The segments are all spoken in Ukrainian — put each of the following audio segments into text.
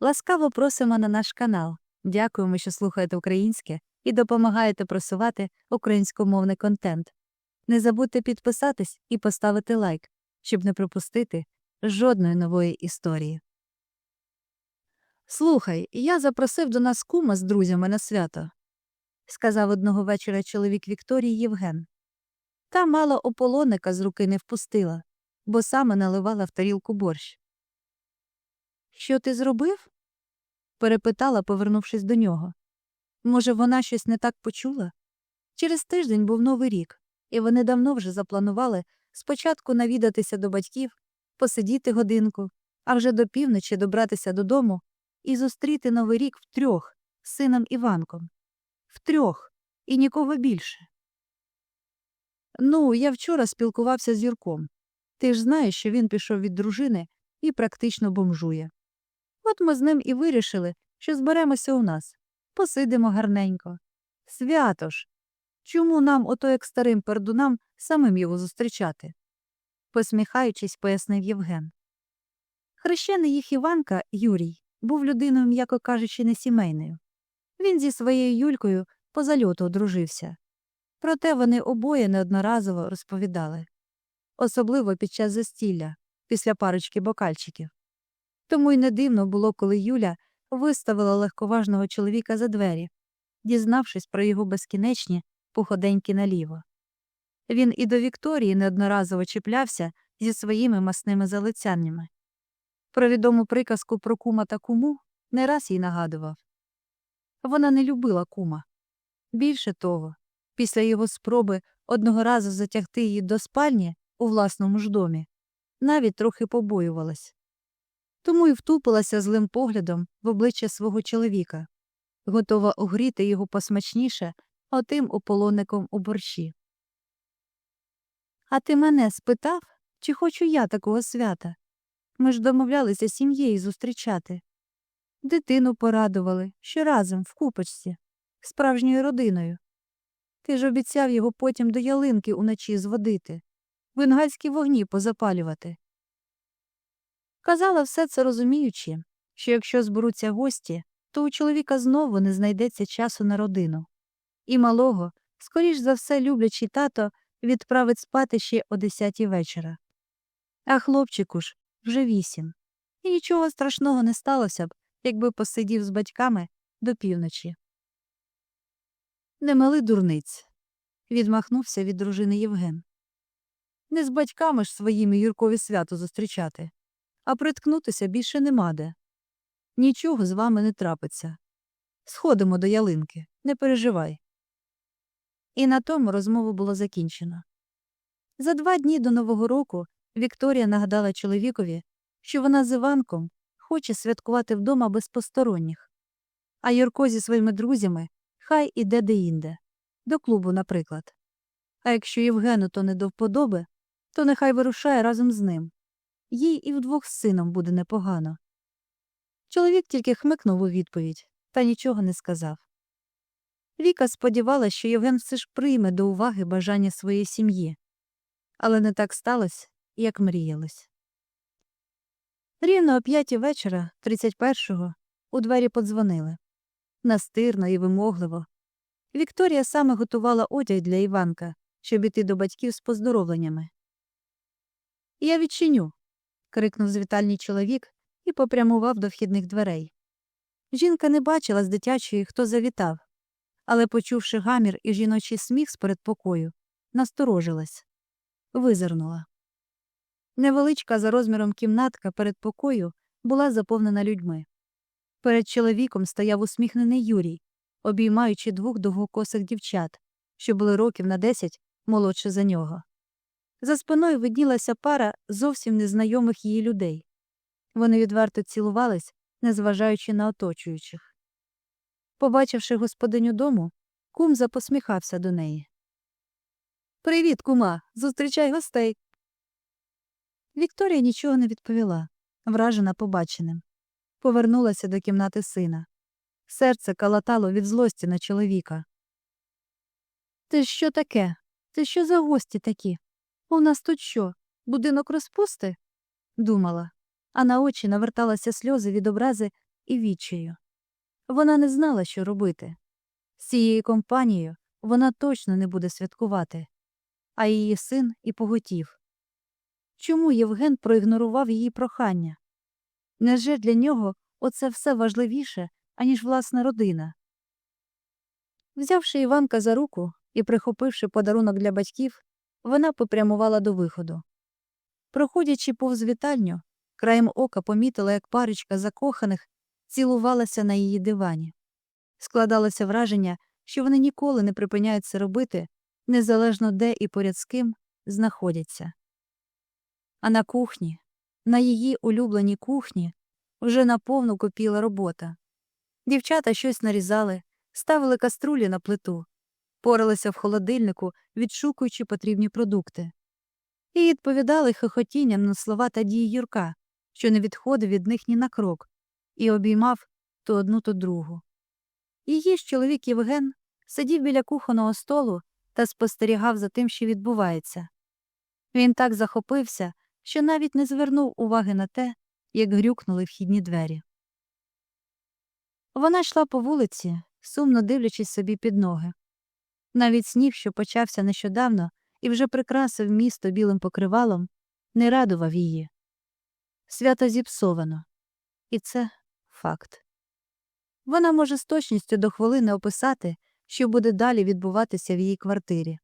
Ласкаво просимо на наш канал. Дякуємо, що слухаєте українське і допомагаєте просувати українськомовний контент. Не забудьте підписатись і поставити лайк, щоб не пропустити жодної нової історії. Слухай, я запросив до нас кума з друзями на свято, сказав одного вечора чоловік Вікторії Євген. Та мало ополоника з руки не впустила, бо саме наливала в тарілку борщ. Що ти зробив? перепитала, повернувшись до нього. Може, вона щось не так почула? Через тиждень був новий рік, і вони давно вже запланували спочатку навідатися до батьків, посидіти годинку, а вже до півночі добратися додому і зустріти новий рік втрьох з сином Іванком. Втрьох і нікого більше. Ну, я вчора спілкувався з Юрком. Ти ж знаєш, що він пішов від дружини і практично бомжує. От ми з ним і вирішили, що зберемося у нас, посидимо гарненько. Свято ж! Чому нам, ото як старим пердунам, самим його зустрічати? посміхаючись, пояснив Євген. Хрещений їх Іванка, Юрій, був людиною, м'яко кажучи, несімейною. Він зі своєю Юлькою по зальоту одружився. Проте вони обоє неодноразово розповідали, особливо під час застілля, після парочки бокальчиків. Тому й не дивно було, коли Юля виставила легковажного чоловіка за двері, дізнавшись про його безкінечні походеньки наліво. Він і до Вікторії неодноразово чіплявся зі своїми масними залицяннями. Про відому приказку про кума та куму не раз їй нагадував. Вона не любила кума. Більше того, після його спроби одного разу затягти її до спальні у власному ж домі, навіть трохи побоювалась. Тому й втупилася злим поглядом в обличчя свого чоловіка, готова огріти його посмачніше отим ополонником у борщі. А ти мене спитав, чи хочу я такого свята? Ми ж домовлялися сім'єю зустрічати. Дитину порадували, що разом в купочці, справжньою родиною. Ти ж обіцяв його потім до ялинки уночі зводити, венгальські вогні позапалювати. Казала все це розуміючи, що якщо зберуться гості, то у чоловіка знову не знайдеться часу на родину. І малого, скоріш за все, люблячий тато відправить спати ще о десятій вечора. А хлопчику ж вже вісім. І нічого страшного не сталося б, якби посидів з батьками до півночі. Не мали дурниць, відмахнувся від дружини Євген. Не з батьками ж своїми Юркові свято зустрічати, а приткнутися більше нема де. Нічого з вами не трапиться. Сходимо до ялинки, не переживай. І на тому розмову було закінчено. За два дні до Нового року Вікторія нагадала чоловікові, що вона з Іванком хоче святкувати вдома без посторонніх, а Юрко зі своїми друзями хай іде деінде, до клубу, наприклад. А якщо Євгену то не до вподоби, то нехай вирушає разом з ним. Їй і вдвох з сином буде непогано. Чоловік тільки хмикнув у відповідь та нічого не сказав. Віка сподівалася, що Євген все ж прийме до уваги бажання своєї сім'ї, але не так сталося, як мріялось. Рівно о п'ятій вечора, 31-го, у двері подзвонили. Настирно і вимогливо. Вікторія саме готувала одяг для Іванка, щоб іти до батьків з поздоровленнями. Я відчиню. Крикнув звітальний чоловік і попрямував до вхідних дверей. Жінка не бачила з дитячої, хто завітав, але, почувши гамір і жіночий сміх з передпокою, насторожилась, визирнула. Невеличка за розміром кімнатка перед покою була заповнена людьми. Перед чоловіком стояв усміхнений Юрій, обіймаючи двох довгокосих дівчат, що були років на десять молодше за нього. За спиною виднілася пара зовсім незнайомих її людей. Вони відверто цілувались, незважаючи на оточуючих. Побачивши господиню дому, кум запосміхався до неї. Привіт, кума, зустрічай гостей. Вікторія нічого не відповіла, вражена побаченим. Повернулася до кімнати сина. Серце калатало від злості на чоловіка. Ти що таке? Ти що за гості такі? У нас тут що? Будинок розпусти? думала, а на очі наверталися сльози від образи і відчаю. Вона не знала, що робити. З цією компанією вона точно не буде святкувати, а її син і поготів. Чому Євген проігнорував її прохання? Невже для нього оце все важливіше, аніж власна родина? Взявши Іванка за руку і прихопивши подарунок для батьків, вона попрямувала до виходу. Проходячи повз вітальню, краєм ока помітила, як парочка закоханих цілувалася на її дивані. Складалося враження, що вони ніколи не припиняють це робити, незалежно де і поряд з ким знаходяться. А на кухні, на її улюбленій кухні, вже наповну копіла робота. Дівчата щось нарізали, ставили каструлі на плиту, поралися в холодильнику, відшукуючи потрібні продукти. І відповідали хохотінням на слова та дії Юрка, що не відходив від них ні на крок, і обіймав то одну, то другу. Її ж чоловік Євген сидів біля кухонного столу та спостерігав за тим, що відбувається. Він так захопився, що навіть не звернув уваги на те, як грюкнули вхідні двері. Вона йшла по вулиці, сумно дивлячись собі під ноги. Навіть сніг, що почався нещодавно і вже прикрасив місто білим покривалом, не радував її. Свято зіпсовано. І це факт. Вона може з точністю до хвилини описати, що буде далі відбуватися в її квартирі,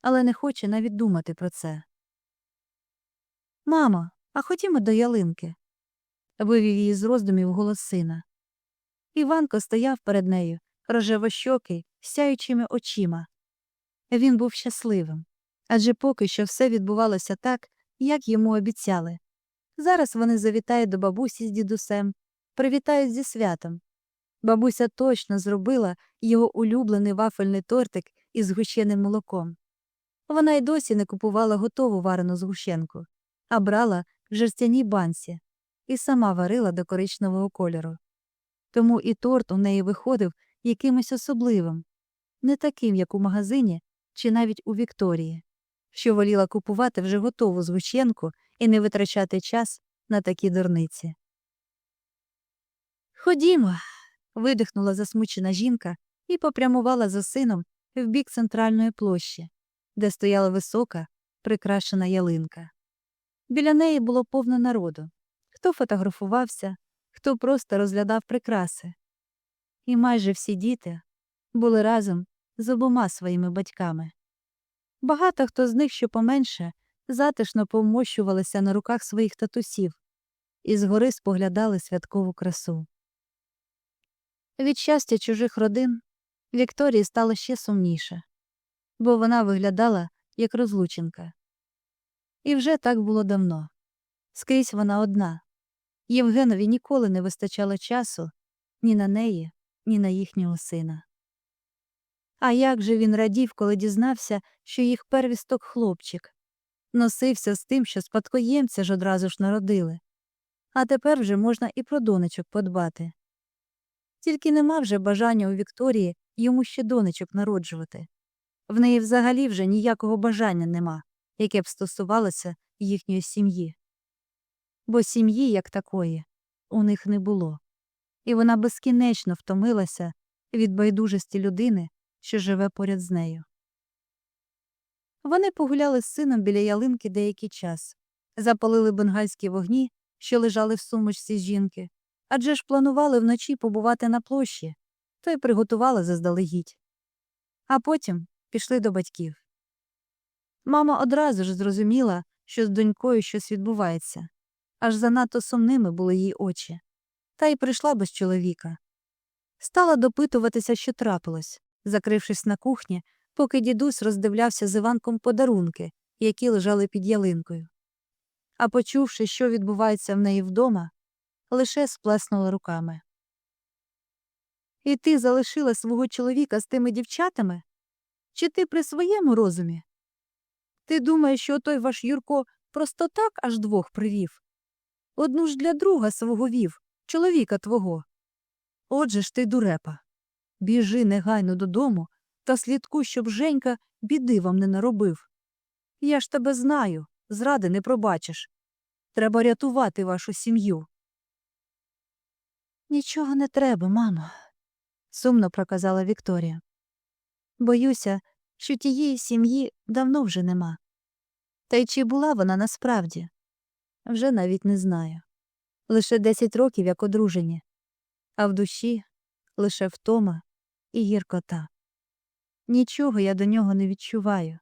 але не хоче навіть думати про це. Мамо, а ходімо до ялинки, вивів її з роздумів голос сина. Іванко стояв перед нею, рожевощокий, сяючими очима. Він був щасливим, адже поки що все відбувалося так, як йому обіцяли. Зараз вони завітають до бабусі з дідусем, привітають зі святом. Бабуся точно зробила його улюблений вафельний тортик із згущеним молоком. Вона й досі не купувала готову варену згущенку, а брала в жерстяній банці і сама варила до коричневого кольору. Тому і торт у неї виходив якимось особливим, не таким, як у магазині чи навіть у Вікторії, що воліла купувати вже готову згущенку і не витрачати час на такі дурниці. Ходімо. видихнула засмучена жінка і попрямувала за сином в бік центральної площі, де стояла висока, прикрашена ялинка. Біля неї було повно народу хто фотографувався, хто просто розглядав прикраси. І майже всі діти були разом з обома своїми батьками. Багато хто з них, що поменше, затишно повмощувалися на руках своїх татусів і згори споглядали святкову красу. Від щастя чужих родин Вікторії стало ще сумніше, бо вона виглядала як розлученка. І вже так було давно. Скрізь вона одна. Євгенові ніколи не вистачало часу ні на неї, ні на їхнього сина. А як же він радів, коли дізнався, що їх первісток хлопчик, носився з тим, що спадкоємця ж одразу ж народили. А тепер вже можна і про донечок подбати. Тільки нема вже бажання у Вікторії йому ще донечок народжувати. В неї взагалі вже ніякого бажання нема, яке б стосувалося їхньої сім'ї. Бо сім'ї, як такої, у них не було, і вона безкінечно втомилася від байдужості людини, що живе поряд з нею. Вони погуляли з сином біля ялинки деякий час, запалили бенгальські вогні, що лежали в сумочці жінки, адже ж планували вночі побувати на площі, то й приготували заздалегідь. А потім пішли до батьків. Мама одразу ж зрозуміла, що з донькою щось відбувається, аж занадто сумними були її очі, та й прийшла без чоловіка. Стала допитуватися, що трапилось, закрившись на кухні, поки дідусь роздивлявся з Іванком подарунки, які лежали під ялинкою. А почувши, що відбувається в неї вдома, лише сплеснула руками. І ти залишила свого чоловіка з тими дівчатами? Чи ти при своєму розумі? Ти думаєш, що той ваш Юрко просто так аж двох привів? Одну ж для друга свого вів, чоловіка твого. Отже ж ти, дурепа, біжи негайно додому та слідкуй, щоб Женька біди вам не наробив. Я ж тебе знаю, зради не пробачиш. Треба рятувати вашу сім'ю. Нічого не треба, мамо, сумно проказала Вікторія. Боюся, що тієї сім'ї давно вже нема. Та й чи була вона насправді? Вже навіть не знаю. Лише десять років як одружені, а в душі лише втома і гіркота. Нічого я до нього не відчуваю.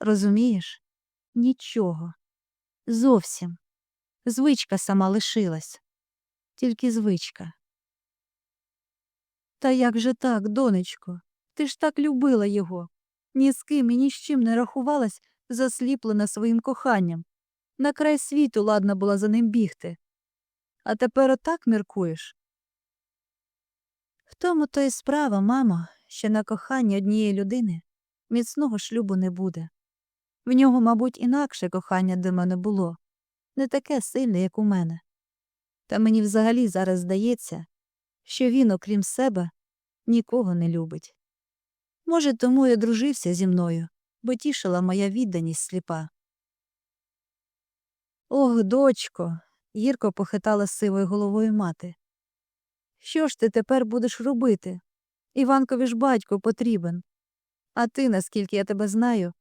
Розумієш? Нічого. Зовсім. Звичка сама лишилась. Тільки звичка. Та як же так, донечко? Ти ж так любила його. Ні з ким і ні з чим не рахувалась, засліплена своїм коханням. На край світу ладна була за ним бігти. А тепер отак міркуєш? Тому то й справа, мамо, що на коханні однієї людини міцного шлюбу не буде. В нього, мабуть, інакше кохання до мене було, не таке сильне, як у мене. Та мені взагалі зараз здається, що він, окрім себе, нікого не любить. Може, тому й одружився зі мною, бо тішила моя відданість сліпа. Ох, дочко, гірко похитала сивою головою мати. Що ж ти тепер будеш робити? Іванкові ж батько потрібен. А ти, наскільки я тебе знаю,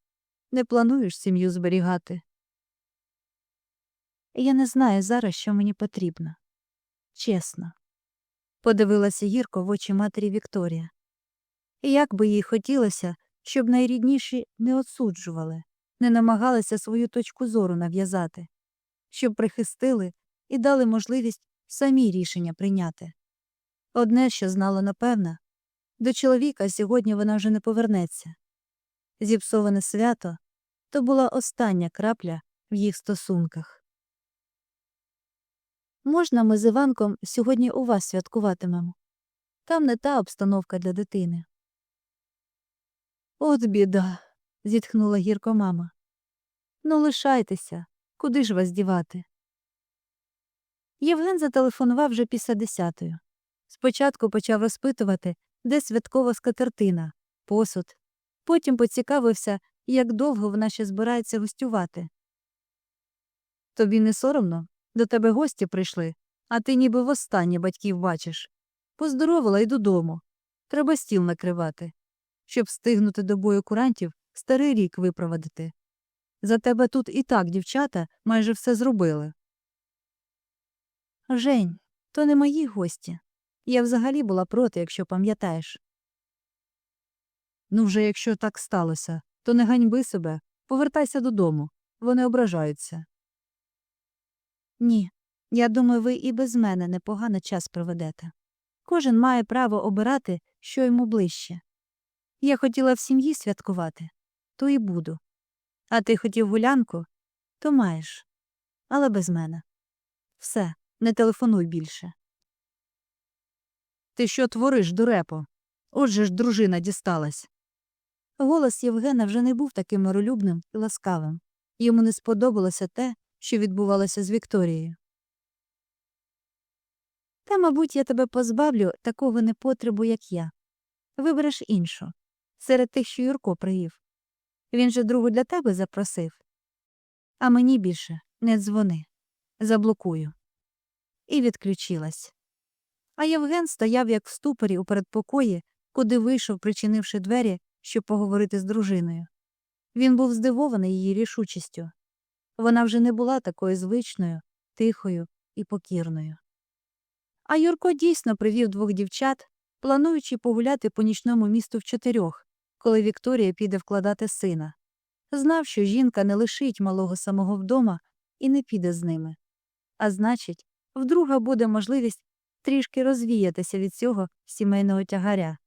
не плануєш сім'ю зберігати. Я не знаю зараз, що мені потрібно. Чесно. Подивилася гірко в очі матері Вікторія. Як би їй хотілося, щоб найрідніші не отсуджували, не намагалися свою точку зору нав'язати, щоб прихистили і дали можливість самі рішення прийняти. Одне, що знала напевно, до чоловіка сьогодні вона вже не повернеться. Зіпсоване свято то була остання крапля в їх стосунках. Можна ми з Іванком сьогодні у вас святкуватимемо? Там не та обстановка для дитини. От біда. зітхнула гірко мама. Ну, лишайтеся, куди ж вас дівати? Євген зателефонував вже після десятої. Спочатку почав розпитувати, де святкова скатертина, посуд. Потім поцікавився, як довго вона ще збирається гостювати. Тобі не соромно? До тебе гості прийшли, а ти ніби востаннє батьків бачиш. Поздоровила й додому. Треба стіл накривати. Щоб стигнути до бою курантів, старий рік випровадити. За тебе тут і так дівчата майже все зробили. Жень, то не мої гості. Я взагалі була проти, якщо пам'ятаєш. Ну, вже якщо так сталося, то не ганьби себе, повертайся додому. Вони ображаються. Ні, я думаю, ви і без мене непогано час проведете. Кожен має право обирати, що йому ближче. Я хотіла в сім'ї святкувати, то і буду. А ти хотів гулянку, то маєш. Але без мене. Все, не телефонуй більше. Ти що твориш, дурепо? Отже ж дружина дісталась. Голос Євгена вже не був таким миролюбним і ласкавим. Йому не сподобалося те, що відбувалося з Вікторією. Та, мабуть, я тебе позбавлю такого непотребу, як я. Вибереш іншу, серед тих, що Юрко привів. Він же другу для тебе запросив. А мені більше не дзвони. Заблокую. І відключилась. А Євген стояв, як в ступорі у передпокої, куди вийшов, причинивши двері, щоб поговорити з дружиною. Він був здивований її рішучістю. Вона вже не була такою звичною, тихою і покірною. А Юрко дійсно привів двох дівчат, плануючи погуляти по нічному місту в чотирьох, коли Вікторія піде вкладати сина. Знав, що жінка не лишить малого самого вдома і не піде з ними. А значить, вдруга буде можливість трішки розвіятися від цього сімейного тягаря.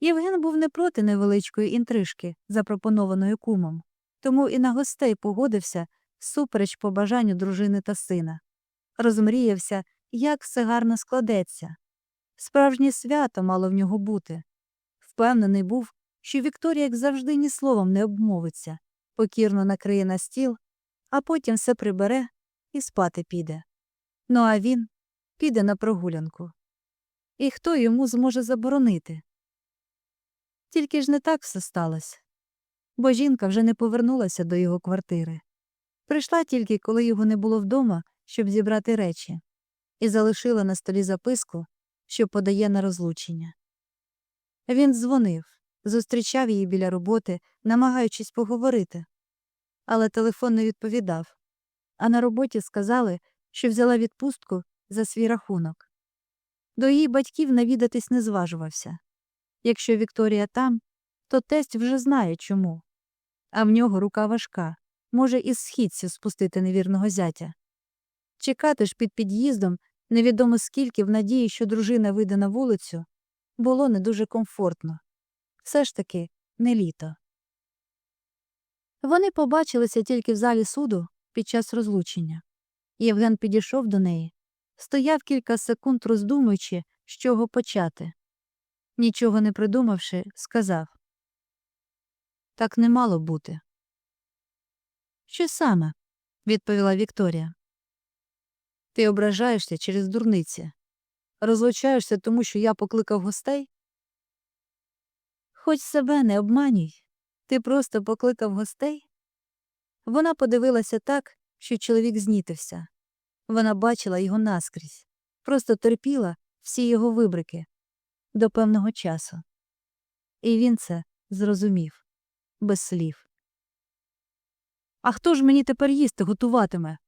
Євген був не проти невеличкої інтрижки, запропонованої кумом, тому і на гостей погодився супереч побажанню дружини та сина. Розмріявся, як все гарно складеться. Справжнє свято мало в нього бути. Впевнений був, що Вікторія, як завжди, ні словом не обмовиться, покірно накриє на стіл, а потім все прибере і спати піде. Ну а він піде на прогулянку. І хто йому зможе заборонити? Тільки ж не так все сталося. Бо жінка вже не повернулася до його квартири. Прийшла тільки, коли його не було вдома, щоб зібрати речі. і залишила на столі записку, що подає на розлучення. Він дзвонив, зустрічав її біля роботи, намагаючись поговорити. Але телефон не відповідав, а на роботі сказали, що взяла відпустку за свій рахунок. До її батьків навідатись не зважувався. Якщо Вікторія там, то тесть вже знає чому. А в нього рука важка, може із східців спустити невірного зятя. Чекати ж під під'їздом невідомо скільки в надії, що дружина вийде на вулицю, було не дуже комфортно. Все ж таки не літо. Вони побачилися тільки в залі суду під час розлучення. Євген підійшов до неї, стояв кілька секунд, роздумуючи, з чого почати. Нічого не придумавши, сказав Так не мало бути. Що саме? відповіла Вікторія. Ти ображаєшся через дурниці. Розлучаєшся тому, що я покликав гостей? Хоч себе не обманюй. Ти просто покликав гостей? Вона подивилася так, що чоловік знітився. Вона бачила його наскрізь, просто терпіла всі його вибрики до певного часу. І він це зрозумів без слів. А хто ж мені тепер їсти готуватиме?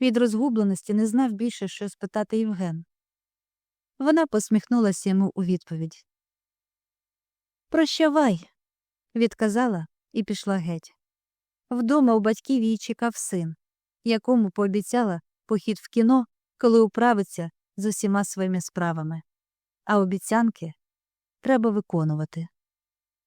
Від розгубленості не знав більше, що спитати Євген. Вона посміхнулася йому у відповідь. Прощавай, відказала і пішла геть. Вдома у батьків її чекав син, якому пообіцяла похід в кіно, коли управиться з усіма своїми справами. А обіцянки треба виконувати.